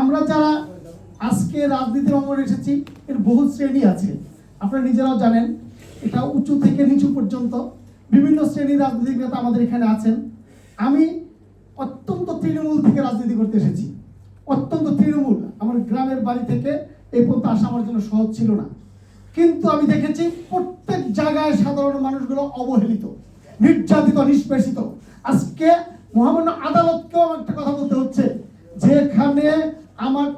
আমরা যারা আজকে রাজনীতির অঙ্গনে এসেছি, এর বহু শ্রেণি আছে। আপনারা নিজেরাও জানেন, এটা উঁচু থেকে নিচু পর্যন্ত বিভিন্ন শ্রেণির রাজনৈতিক নেতা আমাদের এখানে আছেন। আমি অত্যন্ত তৃণমূল থেকে রাজনীতি করতে এসেছি। অত্যন্ত তৃণমূল, আমার গ্রামের বাড়ি থেকে এই পর্যন্ত আসা আমার জন্য সহজ ছিল না। কিন্তু আমি দেখেছি প্রত্যেক জায়গায় সাধারণ মানুষগুলো অবহেলিত, নির্যাতিত, নিষ্পেষিত। আজকে মহামান্য আদালতকেও একটা কথা বলতে হচ্ছে। যেখানে আমার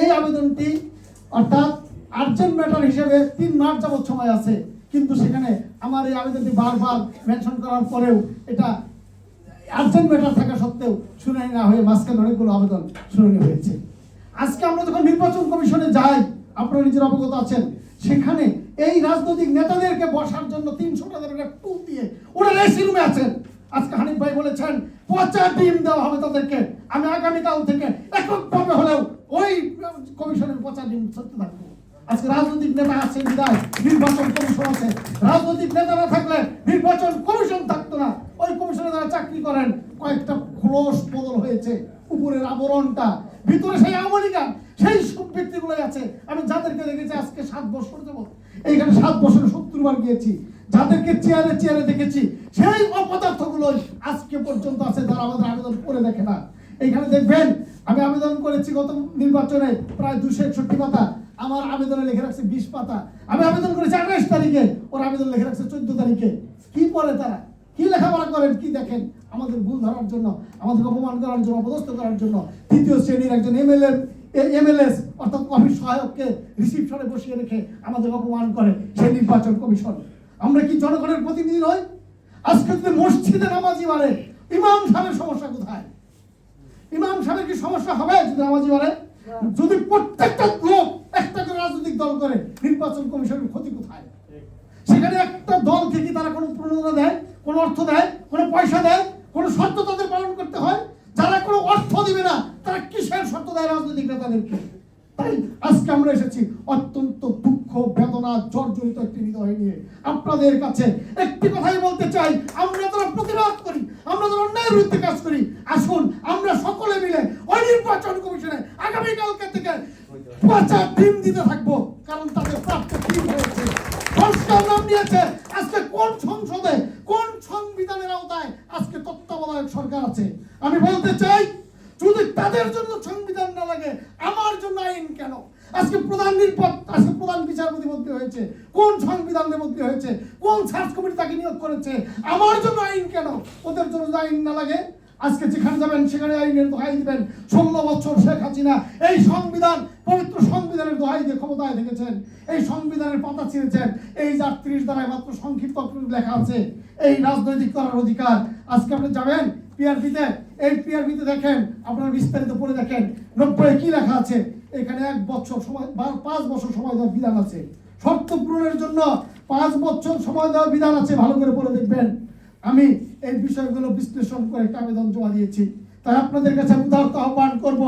এই আবেদনটি অর্থাৎ আর্জেন্ট ম্যাটার হিসেবে তিন মাস যাবত সময় আছে, কিন্তু সেখানে আমার এই আবেদনটি বারবার মেনশন করার পরেও এটা আর্জেন্ট ম্যাটার থাকা সত্ত্বেও শুনানি না হয়ে মাঝখানে অনেকগুলো আবেদন শুনানি হয়েছে। আজকে আমরা যখন নির্বাচন কমিশনে যাই, আপনারা নিজের অবগত আছেন, সেখানে এই রাজনৈতিক নেতাদেরকে বসার জন্য তিনশো টাকার একটা টুল দিয়ে ওরা এসি রুমে আছেন। আজকে হানিফ ভাই বলেছেন, পচা ডিম দেওয়া হবে তাদেরকে। আমি আগামীকাল থেকে এককভাবে হলেও ওই কমিশনের পচা ডিম সত্যি থাকব। আজকে রাজনৈতিক নেতা আছে বিদায় নির্বাচন কমিশন আছে। রাজনৈতিক থাকলে নির্বাচন কমিশন থাকতো না। ওই কমিশনে চাকরি করেন, কয়েকটা খোলস বদল হয়েছে উপরের আবরণটা। ভিতরে সেই আমলিকা সেই সব ব্যক্তিগুলোই আছে। আমি যাদেরকে দেখেছি আজকে সাত বছর যাব এইখানে সাত বছরে সত্তর বার গিয়েছি। যাদেরকে চেয়ারে চেয়ারে দেখেছি, সেই অপদার্থগুলোই আজকে পর্যন্ত আছে যারা আমাদের আবেদন করে দেখে না। এইখানে দেখবেন, আমি আবেদন করেছি গত নির্বাচনে প্রায় দুশো একষট্টি পাতা। আমার আবেদনে লিখে রাখছে বিশ পাতা। আমি আবেদন করেছি আঠাশ তারিখে, ওর আবেদন লিখে রাখছে চোদ্দ তারিখে। কি পড়ে তারা? কি লেখাপড়া করেন? কি দেখেন? আমাদের ভুল ধরার জন্য আমাদের অপমান করার জন্য, অপদস্থ করার জন্য তৃতীয় শ্রেণির একজন এমএলএ এমএলএস অর্থাৎ অফিস সহায়ককে রিসিপশনে বসিয়ে রেখে আমাদের অপমান করে সেই নির্বাচন কমিশন। আমরা কি জনগণের প্রতিনিধি নই? আজকে যদি মসজিদে নামাজি মারে ইমাম সাহেবের সমস্যা কোথায়? ইমাম সাহেবের কি সমস্যা হবে যদি নামাজি মারে যদি প্রত্যেকটা লোক একটা করে রাজনৈতিক দল করে, নির্বাচন কমিশনের ক্ষতি কোথায়? সেখানে একটা দল থেকে তারা কোনো প্রণোদনা দেয়, কোনো অর্থ দেয়, কোনো পয়সা দেয়, কোনো শর্ত তাদের পালন করতে হয়? যারা কোনো অর্থ দিবে না, তারা কিসের শর্ত দেয় রাজনৈতিক নেতাদেরকে? তাই আজকে আমরা এসেছি অত্যন্ত জর্জরিত একটি হৃদয় নিয়ে আপনাদের কাছে একটি কথাই বলতে চাই, আমরা যারা প্রতিবাদ করি, আমরা যারা অন্যায়ের বিরুদ্ধে কাজ করি, আসুন, আমরা সকলে মিলে ওই নির্বাচন কমিশনে আগামীকালকে থেকে পচা ডিম দিতে থাকব, কারণ তাদের প্রাপ্ত ডিম হয়েছে। সংস্কার নাম নিয়েছে আজকে কোন সংসদে, কোন সংবিধানের আওতায় আজকে তত্ত্বাবধায়ক সরকার আছে? আমি বলতে চাই, যদি তাদের জন্য সংবিধান না লাগে আমার জন্য আইন কেন আজকে প্রধান নির্বাচন, আজকে প্রধান বিচারপতি মন্ত্রী হয়েছে। কোন সংবিধান মন্ত্রী হয়েছে? কোন সার্চ কমিটি তাকে নিয়োগ করেছে? আমার জন্য আইন কেন? ওদের জন্য আইন না লাগে, আজকে যেখানে যাবেন, সেখানে আইনের দোহাই দিবেন। ষোলো বছর শেখ হাসিনা এই সংবিধান, পবিত্র সংবিধানের দোহাই দিয়ে ক্ষমতায় থেকেছেন। এই সংবিধানের পাতা ছিঁড়েছেন। এই যার ত্রিশ দ্বারায় মাত্র সংক্ষিপ্ত লেখা আছে, এই রাজনৈতিক করার অধিকার। আজকে আপনি যাবেন পিআরপিতে এই পিআরপিতে দেখেন, আপনারা বিস্তারিত পড়ে দেখেন। নব্বই কি লেখা আছে? এখানে এক বছর সময় পাঁচ বছর সময় দেওয়ার বিধান আছে। শর্ত পূরণের জন্য পাঁচ বছর সময় দেওয়ার বিধান আছে, ভালো করে পড়ে দেখবেন। আমি এই বিষয়গুলো বিশ্লেষণ করে একটা আবেদন জমা দিয়েছি। তাই আপনাদের কাছে আমি উদারত আহ্বান করব।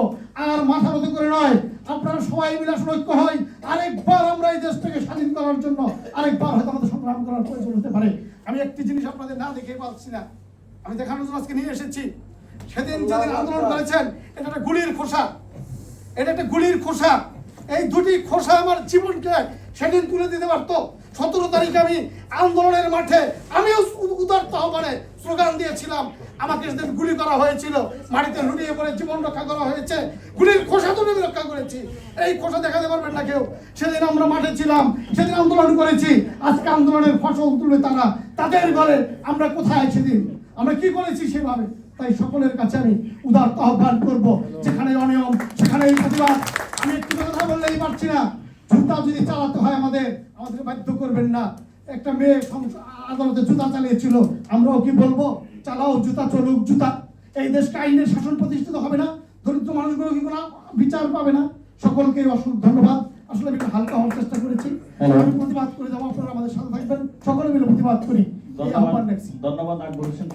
আর মাথা মতো করে নয়, আপনারা সবাই মিলে ঐক্য হয় আরেকবার আমরা এই দেশটাকে স্বাধীন করার জন্য আরেকবার হয়তো আমাদের সংগ্রাম করার প্রয়োজন হতে পারে। আমি একটি জিনিস আপনাদের না দেখে পাচ্ছি না। আমি দেখানোর জন্য আজকে নিয়ে এসেছি, সেদিন যেদিন আন্দোলন করেছেন, এটা একটা গুলির খোসা। এটা একটা গুলির খোসা। এই দুটি খোসা আমার জীবনকে সেদিন তুলে দিতে পারতো। সতেরো তারিখে আমি আন্দোলনের মাঠে আমিও উদারত আহ্বানে স্লোগান দিয়েছিলাম, আমাকে সেদিন গুলি করা হয়েছিল, মাটিতে লুটিয়ে পড়ে জীবন রক্ষা করা হয়েছে। গুলির খোসা তো আমি রক্ষা করেছি। এই খোসা দেখাতে পারবেন না কেউ। সেদিন আমরা মাঠে ছিলাম, সেদিন আন্দোলন করেছি। আজকে আন্দোলনের ফসল তুলে তারা তাদের ঘরে আমরা কোথায় সেদিন? আমরা কি করেছি সেভাবে? তাই সকলের কাছে আমি উদার আহ্বান করব, যেখানে অনিয়ম প্রতিবাদ আমি একটু কথা বললেই পারছি না। জুতা যদি চালাতে হয় আমাদের আমাদের বাধ্য করবেন না। একটা মেয়ে আদালতে জুতা চালিয়েছিল। আমরাও কি বলব? চালাও জুতা চলুক জুতা। এই দেশকে আইনের শাসন প্রতিষ্ঠিত হবে না। দরিদ্র মানুষগুলো কি কোনো বিচার পাবে না? সকলকে অসংখ্য ধন্যবাদ। আসলে আমি একটু হালকা হওয়ার চেষ্টা করেছি। আমি প্রতিবাদ করে যাব। আপনারা আমাদের সাথে থাকবেন। সকলে মিলে প্রতিবাদ করি। ধন্যবাদ। ধন্যবাদ আকবর হোসেন